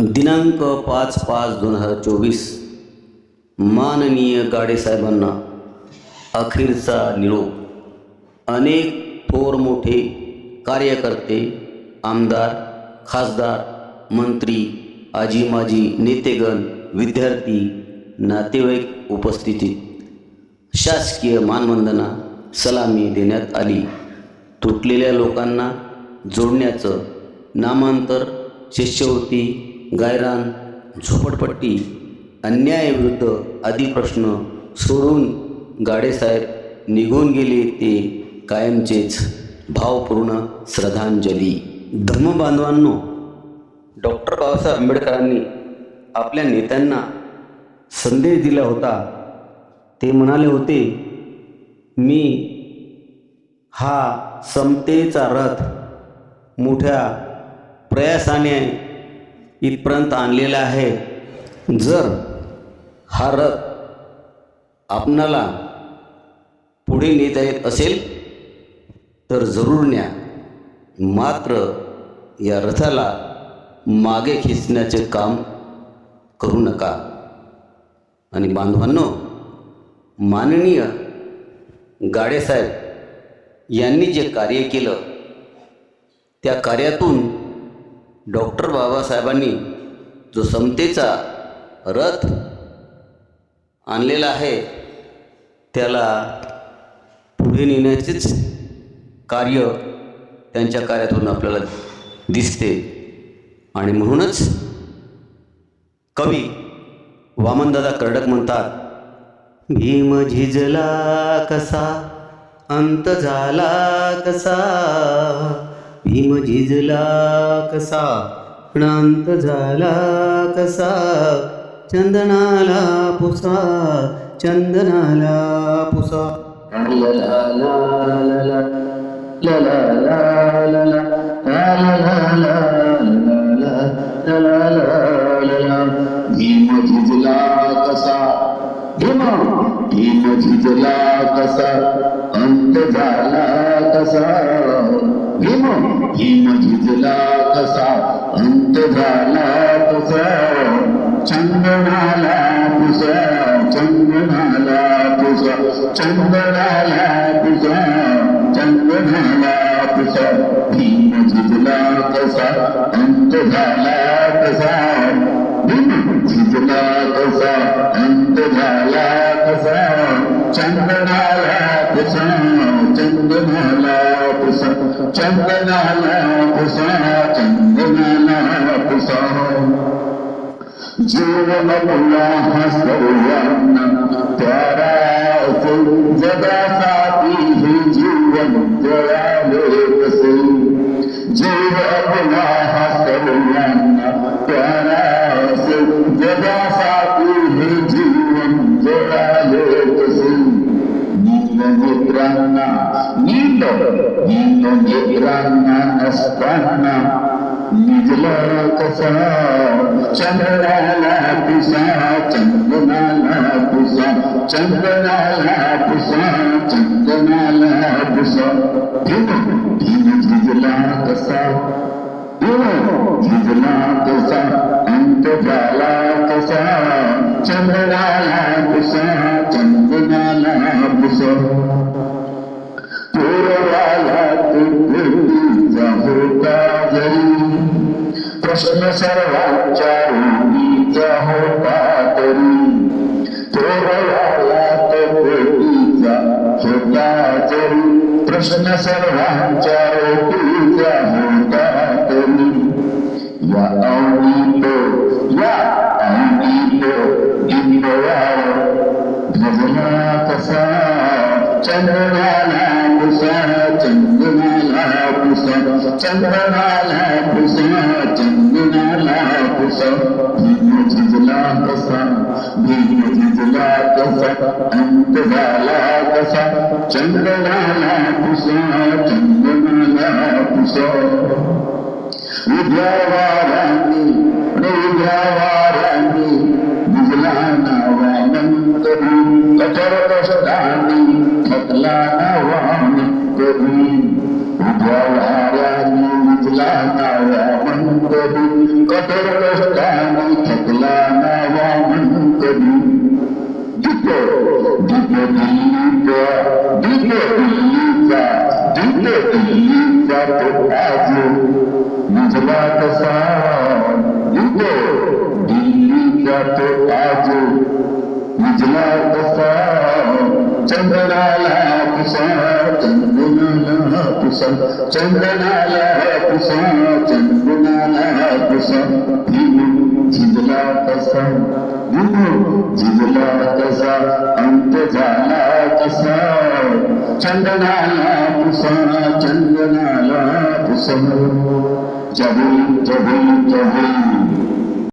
दिनांक पाच पाच दोन हजार चोवीस. माननीय गाडेसाहेबांना अखेरचा निरोप. अनेक थोर मोठे कार्यकर्ते आमदार खासदार मंत्री आजी माजी नेतेगण विद्यार्थी नातेवाईक उपस्थितीत शासकीय मानवंदना सलामी देण्यात आली. तुटलेल्या लोकांना जोडण्याचं नामांतर शिष्यवृत्ती गायरान झोपडपट्टी अन्यायाविरुद्ध आदी प्रश्न सोडून गाडेसाहेब निघून गेले ते कायमचेच. भावपूर्ण श्रद्धांजली. धर्मबांधवांनो डॉक्टर बाबासाहेब आंबेडकरांनी आपल्या नेत्यांना संदेश दिला होता. ते म्हणाले होते मी हा समतेचा रथ मोठ्या प्रयासाने इथपर्यंत आणलेला आहे. जर हा रथ आपणाला पुढे नेता येत असेल तर जरूर न्या. मात्र या रथाला मागे खेचण्याचे काम करू नका. आणि बांधवांनो माननीय गाडेसाहेब यांनी जे कार्य केलं त्या कार्यातून डॉक्टर बाबासाहेबांनी जो समतेचा रथ आणलेला आहे त्याला पुढे नेण्याचेच कार्य त्यांच्या कार्यातून आपल्याला दिसते. आणि म्हणूनच कवी वामनदादा कर्डक म्हणतात भीम झिजला कसा अंत झाला कसा भीम झिजला कसा प्रांत झाला कसा चंदनाला पुसा चंदनाला पुसा. झिजला झिजला कसा अंत झाला कसा. भीम झिजला कसा अंत झाला कसा चंदनाला पुसा चंदनाला पुसा चंदनाला पुसा चंदनाला पुसा भीम झिजला कसा अंत झाला कसा भीम झिजला कसा अंत झाला कसा चंदनाला पुसा चंदनाला पुसा चंदनाला पुसा चंदनाला पुसा जीवन मुला हे जीवन जळाले असे जीवन मुला हसयांना त्यारा नील नेत्रांना नसताना निजला कसा चंद्राला पुसा चंदनाला पुसा चंदनाला पुसा चंदनाला पुसा भीम भीम झिजला कसा भीम झिजला कसा अंत झाला कसा चंद्राला पुसा चंदनाला पुसा प्रश्न सर्वांच्या रुंदीचा होता तरी तो होता तरी प्रश्न सर्वांच्या रोटीचा होता तरी या या भजना कसा चंद्राला تجرى لا تسعى تنبنا لا تسعى بيدك لا تسعى بيدك لا تسعى أنت لا تسعى تجرى لا تسعى تنبنا لا تسعى విద్యావారాన్ని విద్యావారాన్ని విజలాన వామంతరం కచరదశదాన్ని కతలాన వామంతరం విద్యావారా ومن قبل قدر الأحكام تقلانا ومن قبل جدو جدو دليتا جدو دليتا جدو دليتا تقاضي نزلا تسان جدو دليتا تقاضي نزلا تسان چندنا لا تسان چندنا لا चंदनाला पुसा चंदनाला पुसा चंदनाला पुसा भीम झिजला कसा भीम झिजला कसा अंत झाला कसा चंदनाला पुसा चंदनाला पुसा जबी जबी जबी